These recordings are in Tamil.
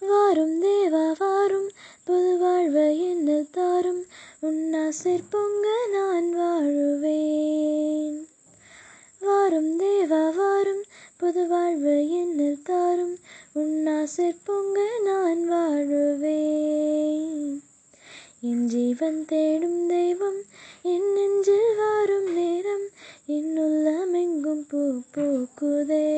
வாரும் தேவா வாரும். புது வாழ்வு என்ன தாரும். உன்னாசிர் பொங்க நான் வாழுவேன். வாரும் தேவா வாரும். புது வாழ்வு என்ன தாரும். உன்னாசிர் பொங்க நான் வாழுவேன். என் ஜீவன் தேடும் தெய்வம் என் நெஞ்சில் வாரும் நேரம். என் உள்ளமெங்கும் பூ பூக்குதே.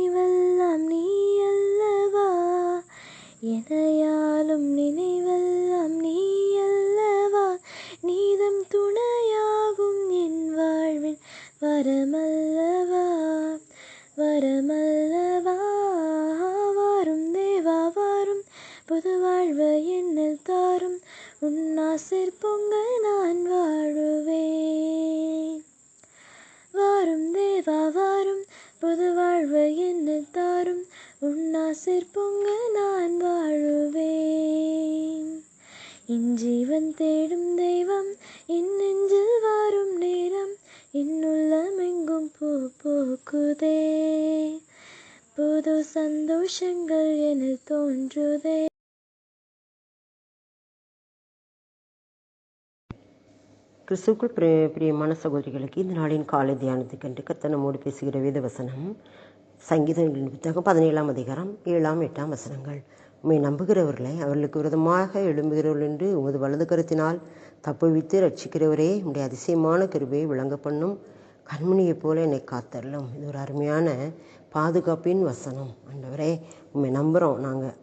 வரமல்லவா வரமல்லவா வாரும் தேவா வாரும். புது வாழ்வு என்னில் தாரும். உன்னாசிர் பொங்க நான் வாழுவேன். வாரும் தேவா வாரும். புது வாழ்வு என்னில் தாரும். உன்னாசிர் பொங்க நான் வாழுவேன். இஞ்சி ஜீவன் தேடும் தெய்வம் என் நெஞ்சில் வாரும் நேரம் என்னுள்ளம் எங்கும் பூ பூக்குதே புது சந்தோஷங்கள் என தோன்றுதே. கிறிஸ்துக்குள் பிரிய பிரியமான சகோதரிகளுக்கு இந்த நாளின் காலை தியானத்துக்கென்று கர்த்தர் நம்மோடு பேசுகிற வேத வசனம் சங்கீதங்களின் புத்தகம் பதினேழாம் அதிகாரம் ஏழாம் எட்டாம் வசனங்கள். உண்மை நம்புகிறவர்களை அவர்களுக்கு விரதமாக எழும்புகிறவர்கள் என்று உமது வலது கருத்தினால் தப்புவித்து ரட்சிக்கிறவரே உடைய அதிசயமான கிருபையை விளங்க பண்ணும் கண்மணியைப் போல என்னை காத்தரலும் இது ஒரு அருமையான பாதுகாப்பின் வசனம். ஆண்டவரே உண்மை நம்புகிறோம் நாங்கள்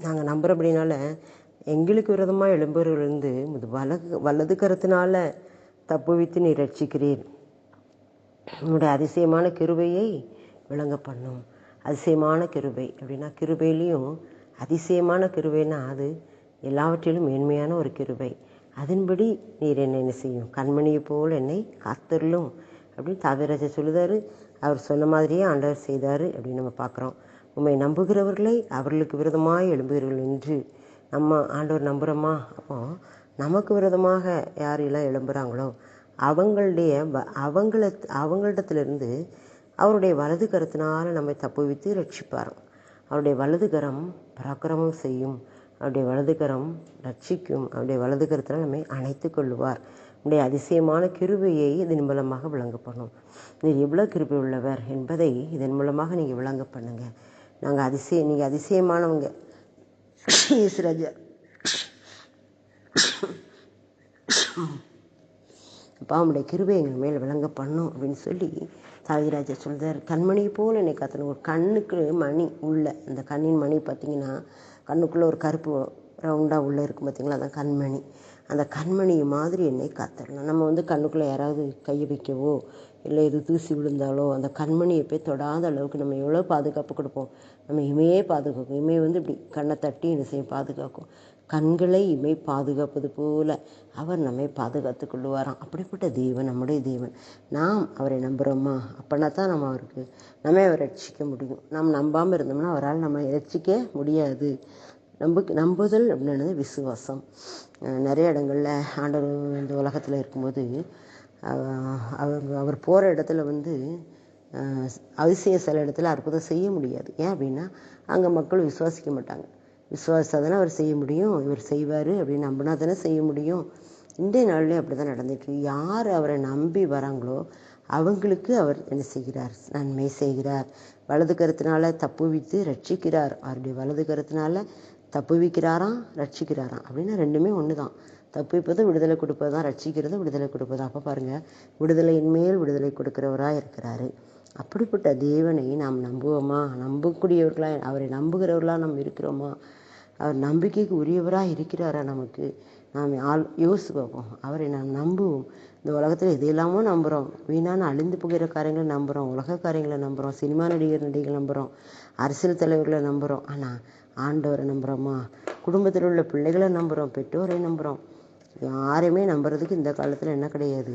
நாங்கள் நம்புகிறபடினால எங்களுக்கு விரதமாக எழும்புகிறவர்களிருந்து உமது வலது வலது கருத்தினால தப்புவித்து நீ ரட்சிக்கிறீர். உன்னுடைய அதிசயமான கிருபையை விளங்க பண்ணும். அதிசயமான கிருபை. அப்படின்னா கிருபையிலையும் அதிசயமான கிருபைன்னா அது எல்லாவற்றிலும் மேன்மையான ஒரு கிருபை. அதன்படி நீர் என்னை என்ன செய்யும்? கண்மணியை போல் என்னை காத்தருளும். அப்படின்னு தாவிராஜா சொல்லுதாரு. அவர் சொன்ன மாதிரியே ஆண்டவர் செய்தார் அப்படின்னு நம்ம பார்க்குறோம். உண்மை நம்புகிறவர்களை அவர்களுக்கு விரதமாக எழும்புகிறவர்கள் என்று நம்ம ஆண்டவர் நம்புகிறோமா அப்போ நமக்கு விரதமாக யாரெல்லாம் எழும்புகிறாங்களோ அவங்களுடைய வ- அவங்கள அவங்களிடத்துலேருந்து அவருடைய வலது கரத்தினால் நம்மை தப்புவித்து ரட்சிப்பாராம் அவருடைய வலது கரம் பராக்கிரமம் செய்யும். அவருடைய வலது கரம் ரட்சிக்கும். அவருடைய வலது கரத்தினால் நம்மை அணைத்து கொள்ளுவார். உடைய அதிசயமான கிருபையை இதன் மூலமாக விளங்க பண்ணும் நீர் எவ்வளோ கிருபை உள்ளவர் என்பதை இதன் மூலமாக நீங்கள் விளங்க பண்ணுங்க. நாங்கள் அதிசய நீங்கள் அதிசயமானவங்க. இயேசுராஜா அப்பா உடைய கிருபை எங்கள் மேல் விளங்க பண்ணும் அப்படின்னு சொல்லி தாவிராஜா சொல்கிறார் கண்மணியை போல் என்னை காத்தணும். ஒரு கண்ணுக்கு மணி உள்ள அந்த கண்ணின் மணி பார்த்தீங்கன்னா கண்ணுக்குள்ளே ஒரு கருப்பு ரவுண்டாக உள்ளே இருக்கும் பார்த்தீங்களா? அதான் கண்மணி. அந்த கண்மணியை மாதிரி என்னை காத்தரலாம். நம்ம வந்து கண்ணுக்குள்ளே யாராவது கையை வைக்கவோ இல்லை எது தூசி விழுந்தாலோ அந்த கண்மணியை போய் தொடாத அளவுக்கு நம்ம எவ்வளோ பாதுகாப்பு கொடுப்போம். நம்ம இமையே பாதுகாக்கும். இமை வந்து இப்படி கண்ணை தட்டி என்ன செய்யும்? பாதுகாக்கும். கண்களை இமை பாதுகாப்பது போல அவர் நம்மை பாதுகாத்து கொள்ளுவாராம். அப்படிப்பட்ட தெய்வன் நம்முடைய தெய்வன் நாம் அவரை நம்புகிறோமா அப்படின்னா தான் நம்ம அவருக்கு நம்ம அவரை ரட்சிக்க முடியும். நாம் நம்பாமல் இருந்தோம்னா அவரால் நம்ம ரட்சிக்க முடியாது. நம்பு நம்புதல் அப்படின்னது விசுவாசம். நிறைய இடங்களில் ஆண்டவர் இந்த உலகத்தில் இருக்கும்போது அவங்க அவர் அவர் போகிற இடத்துல வந்து அஹ் அதிசய சில இடத்துல அற்புதம் செய்ய முடியாது. ஏன் அப்படின்னா அங்கே மக்கள் விசுவாசிக்க மாட்டாங்க. விசுவாசம் தானே அவர் செய்ய முடியும் இவர் செய்வார் அப்படின்னு நம்பினா தானே செய்ய முடியும். இன்றைய நாள்லேயும் அப்படி தான் நடந்துட்டு யார் அவரை நம்பி வராங்களோ அவங்களுக்கு அவர் என்ன செய்கிறார்? நன்மை செய்கிறார். வலது கருத்தினால தப்புவித்து ரட்சிக்கிறார். அவருடைய வலது கருத்தினால தப்புவிக்கிறாராம் ரட்சிக்கிறாராம். அப்படின்னா ரெண்டுமே ஒன்று தான் தப்புவிப்பது விடுதலை கொடுப்பது தான் ரட்சிக்கிறது விடுதலை கொடுப்பது. அப்போ பாருங்கள் விடுதலையின் மேல் விடுதலை கொடுக்கிறவராக இருக்கிறாரு. அப்படிப்பட்ட தேவனை நாம் நம்புவோமா? நம்பக்கூடியவர்களாக அவரை நம்புகிறவர்களாக நம்ம இருக்கிறோமா? அவர் நம்பிக்கைக்கு உரியவராக இருக்கிறாரா நமக்கு? நாம் ஆள் யோசிச்சு பார்ப்போம். அவரை நாம் நம்புவோம். இந்த உலகத்தில் எதையெல்லாமோ நம்புகிறோம் வீணான அழிந்து போகிற காரியங்களை நம்புகிறோம் உலக காரியங்களை நம்புகிறோம் சினிமா நடிகர் நடிகை நம்புகிறோம் அரசியல் தலைவர்களை நம்புகிறோம் ஆனால் ஆண்டவரை நம்புகிறோமா குடும்பத்தில் உள்ள பிள்ளைகளை நம்புகிறோம் பெற்றோரை நம்புகிறோம் யாரையுமே நம்புறதுக்கு இந்த காலத்தில் என்ன கிடையாது?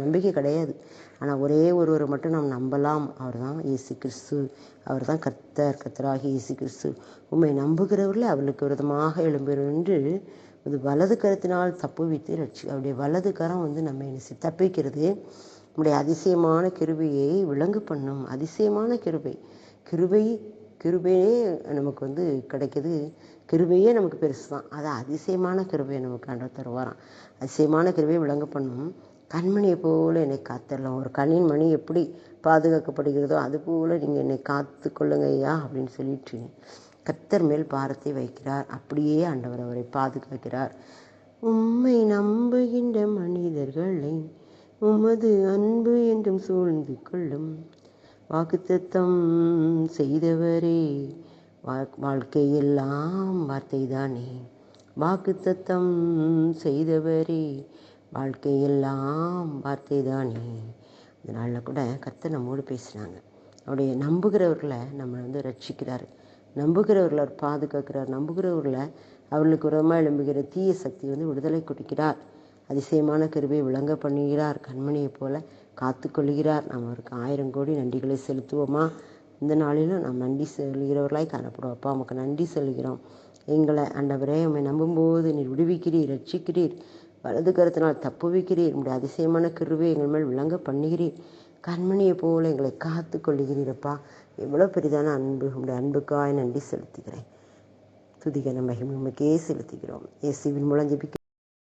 நம்பிக்கை கிடையாது. ஆனால் ஒரே ஒருவரை மட்டும் நாம் நம்பலாம். அவர் தான் இயேசு கிறிஸ்து. அவர் தான் கர்த்தர் கர்த்தராகி இயேசு கிறிஸ்து. உண்மை நம்புகிறவர்களே அவளுக்கு விரதமாக எழும்புகிறோம் என்று இது வலது கரத்தினால் தப்பு வைத்து ரட்சி அவருடைய வலது கரம் வந்து நம்ம என்ன தப்பிக்கிறது. நம்முடைய அதிசயமான கிருபையை விளங்கு பண்ணும். அதிசயமான கிருபை. கிருபை கிருபையே நமக்கு வந்து கிடைக்கிது. கிருபையே நமக்கு பெருசு தான். அது அதிசயமான கிருபையை நமக்கு ஆண்டவர் தருவாராம். அதிசயமான கிருபையை விளங்க பண்ணும். கண்மணியை போல என்னை காத்தரலாம். ஒரு கண்ணின் மணி எப்படி பாதுகாக்கப்படுகிறதோ அது போல் நீங்கள் என்னை காத்து கொள்ளுங்க ஐயா அப்படின்னு சொல்லிட்டு கத்தர் மேல் பாரத்தை வைக்கிறார். அப்படியே ஆண்டவர் அவரை பாதுகாக்கிறார். உம்மை நம்புகின்ற மனிதர்களை உமது அன்பு என்றும் சூழ்ந்து கொள்ளும். வாக்குத்தத்தம் செய்தவரே. வா- வாழ்க்கையெல்லாம் வார்த்தைதானே. வாக்குத்தத்தம் செய்தவரே. வாழ்க்கையெல்லாம் வார்த்தைதானே. தானே அதனால கூட கத்த நம்மோடு பேசுனாங்க அவருடைய நம்புகிறவர்களை நம்மளை வந்து ரட்சிக்கிறார். நம்புகிறவர்களை அவர் பாதுகாக்கிறார். நம்புகிறவர்களை அவர்களுக்கு உரமாக எழும்புகிற தீய சக்தி வந்து விடுதலை கொடுக்கிறார். அதிசயமான கருவை விளங்க பண்ணுகிறார். கண்மணியைப் போல காத்துக்கொள்கிறார். நாம் அவருக்கு ஆயிரம் கோடி நன்றிகளை செலுத்துவோமா? இந்த நாளிலும் நாம் நன்றி செல்கிறவர்களாய் காணப்படுவோம். அப்பா உமக்கு நன்றி செல்கிறோம். எங்களை ஆண்டவரே உண்மை நம்பும்போது நீர் விடுவிக்கிறீர் ரட்சிக்கிறீர் வலது கருத்தினால் தப்புவிக்கிறீர் உங்களுடைய அதிசயமான கிருவை எங்கள் மேல் விளங்க பண்ணுகிறீர். கண்மணியை போல எங்களை காத்து கொள்ளுகிறீரப்பா எவ்வளோ பெரிதான அன்பு உங்களுடைய அன்புக்காய் நன்றி செலுத்துகிறேன். துதிக நம்ம உமக்கே செலுத்துகிறோம். இயேசுவின் மூலம் ஜெபிக்க